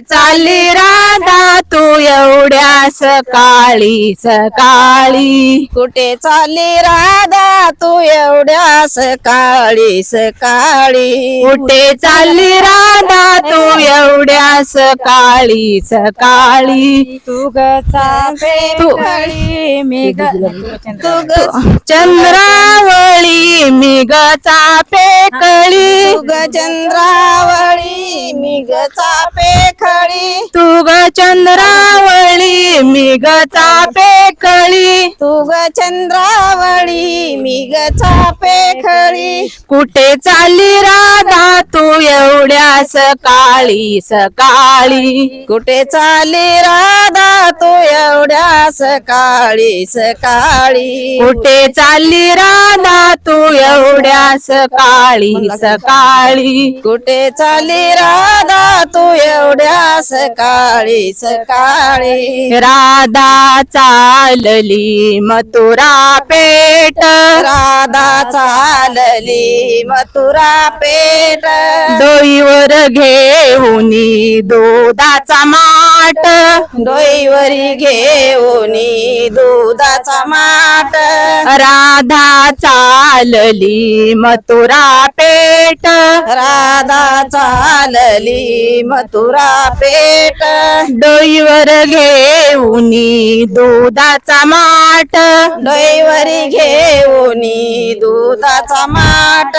चाली राधा तू एवढ्या सकाळी सकाळी. कुठे चालली राधा तू एवढ्या सकाळी सकाळी. कुठे चालली राधा तू एवढ्या सकाळी सकाळी. तू ग चाफेकळी मी तू चंद्रावळी मी ग चाफेकळी तू ग चंद्रावळी मी ग चाफेकळी तू ग चंद्रावळी मी ग चाफेकळी तू ग चंद्रावळी मी ग चाफेकळी कुठे चालली राधा तू एवढ्या सकाळी सकाळी? कुठे चालली राधा तू एवढ्या सकाळी सकाळी? कुठे चालली राधा तू सकाळी सकाळी. कुठे चालली राधा? तू एवढ्या सकाळी सकाळी. राधा चालली मथुरा पेठ. राधा चालली मथुरा पेठ. डोईवर घेऊन दुधाचा माठ. डोईवरी घेऊन दुधाचा माठ. राधा चालली मथुरा पेठ. राधा चालली मथुरा पेठ. डोईवर घेऊन दुधाचा माठ. डोईवरी घेऊन दुधाचा माठ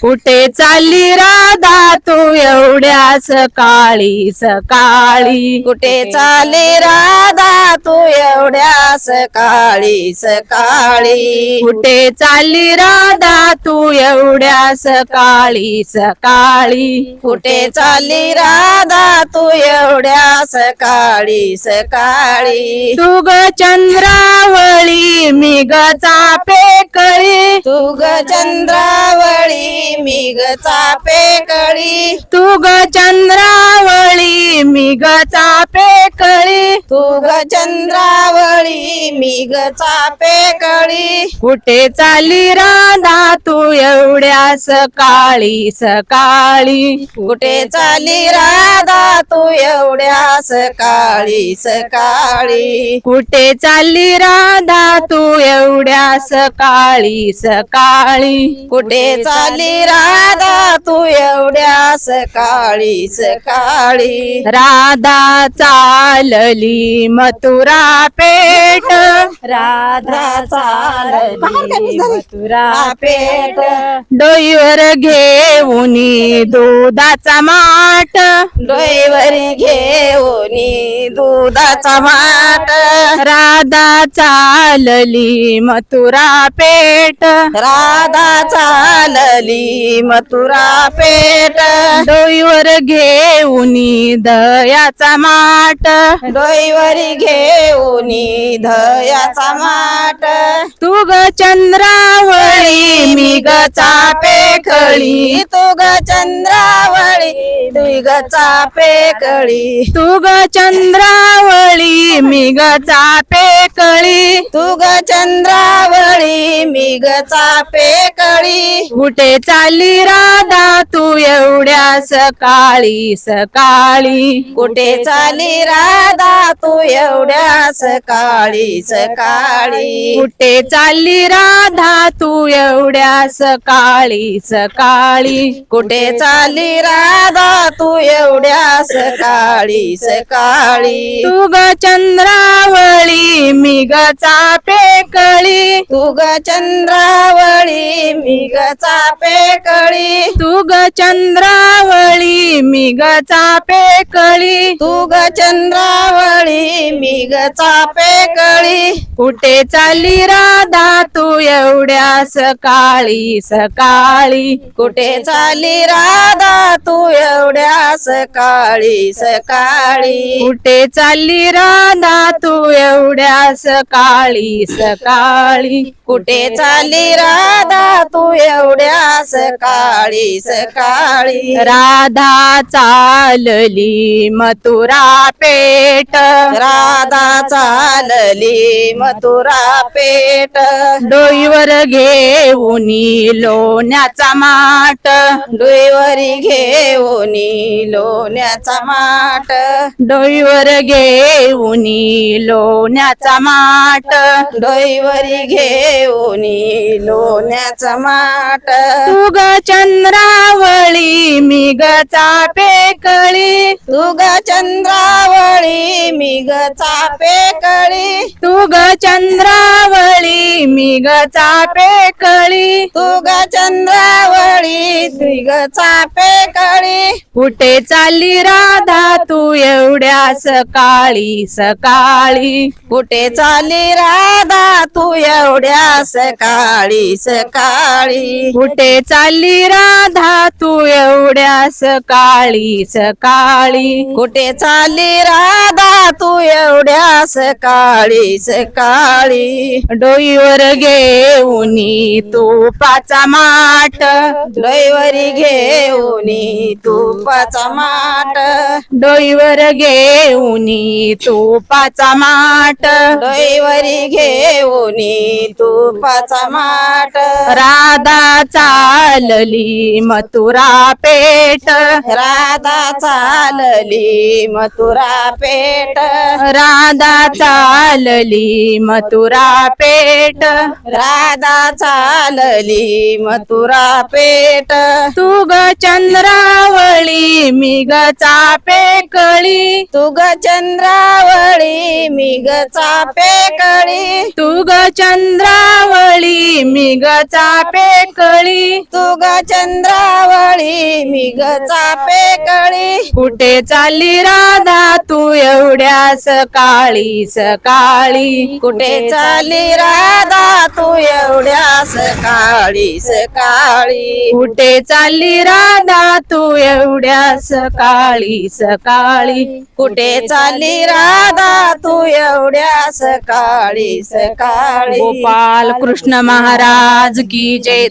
कुठे चालली राधा तू एवढ्या सकाळी सकाळी कुठे चाले राधा तू एवढ्या सकाळी सकाळी कुठे चालली राधा तू एवढ्या सकाळी सकाळी कुठे चालली राधा तू एवढ्या सकाळी सकाळी तू ग चंद्रावळी मी ग चापेकळी तू ग चंद्रावळी मी ग चापेकळी तू ग चंद्रावळी मी ग चापेकळी तू ग चंद्रावळी मी ग चापेकळी कुठे चालली राधा तू एवढ्या सकाळी सकाळी? कुठे चाली राधा तू एवढ्या सकाळी सकाळी? कुठे चालली राधा तू एवढ्या सकाळी सकाळी? कुठे चाली राधा तू एवढ्या सकाळी सकाळी राधा चालली मथुरा पेठ. राधा चालली मथुरा पेठ. डोईवर घेऊन दुधाचा माठ. डोईवरी घेऊन दुधाचा माठ. राधा चालली मथुरा पेठ. राधा चालली मथुरा पेठ डोईवर घेऊन दयाचा माठ. डोईवरी घेऊन धयाचा माठ. तू ग चंद्रावळी मी ग चापेकळी तू ग चंद्रावळी तू ग चापेकळी तू ग चंद्रावळी मी ग चापेकळी तू ग चंद्रावळी मी ग चापेकळी कुठे चालली राधा तू एवढ्या सकाळी सकाळी. कुठे चाली राधा तू एवढ्या सकाळी सकाळी. कुठे चालली राधा तू एवढ्या सकाळी सकाळी. कुठे चाली राधा तू एवढ्या सकाळी सकाळी. तू ग चंद्रावळी मी ग चापेकळी तू ग चंद्रावळी मी ग चापेकळी तू ग चंद्रावळी मी ग चापेकळी तू ग चंद्रावळी मी ग चापेकळी. कुठे चालली राधा तू एवढ्या सकाळी सकाळी? कुठे चाली राधा तू एवढ्या सकाळी सकाळी? कुठे चालली राधा तू एवढ्या सकाळी सकाळी? कुठे चाली राधा तू एवढ्या सकाळी सकाळी? राधा चालली मथुरा पेठ राधा चालली मथुरा पेठ डोईवर घेऊन लोण्याचा माठ डोईवरी घेऊन लोण्याचा माठ डोईवर घेऊन लोण्याचा माट. डोईवरी घेऊन लोण्याचा माट. तू ग चंद्रावळी मी ग चापेकळी तू ग चंद्रावळी मी ग चापेकळी तू ग चंद्रावळी मी ग चापेकळी तू ग चंद्रावळी तू ग चापेकळी कुठे चालली राधा तू एवढ्या सकाळी सकाळी? कुठे चाली राधा तू एवढ्या सकाळी सकाळी? कुठे चालली राधा तू एवढ्या सकाळी सकाळी? कुठे चाली राधा तू एवढ्या सकाळी सकाळी. डोईवर घेऊन तुपाचा माट डोईवरी घेऊन तुपाचा माट डोईवर घेऊन तुपाचा माट डोईवरी घेऊन तुपाचा माट राधा चालली मथुरा पेट राधा चालली मथुरा पेट राधा चालली मथुरा पेठ. राधा चालली मथुरा पेट तू ग चंद्रावळी मी ग चापेकळी. तू ग चंद्रावळी मी ग चापेकळी. तू ग चंद्रावळी मी ग चापेकळी. तू ग चंद्रावळी मी ग चापेकळी. कुठे चालली राधा तू एवढ्या सकाळी सकाळी. कुठे चाली राधा? तू एवढ्या सकाळी सकाळी. कुठे चालली राधा तू एवढ्या सकाळी सकाळी. कुठे चाली राधा? तू एवढ्या सकाळी सकाळी. गोपाल कृष्ण महाराज की जय.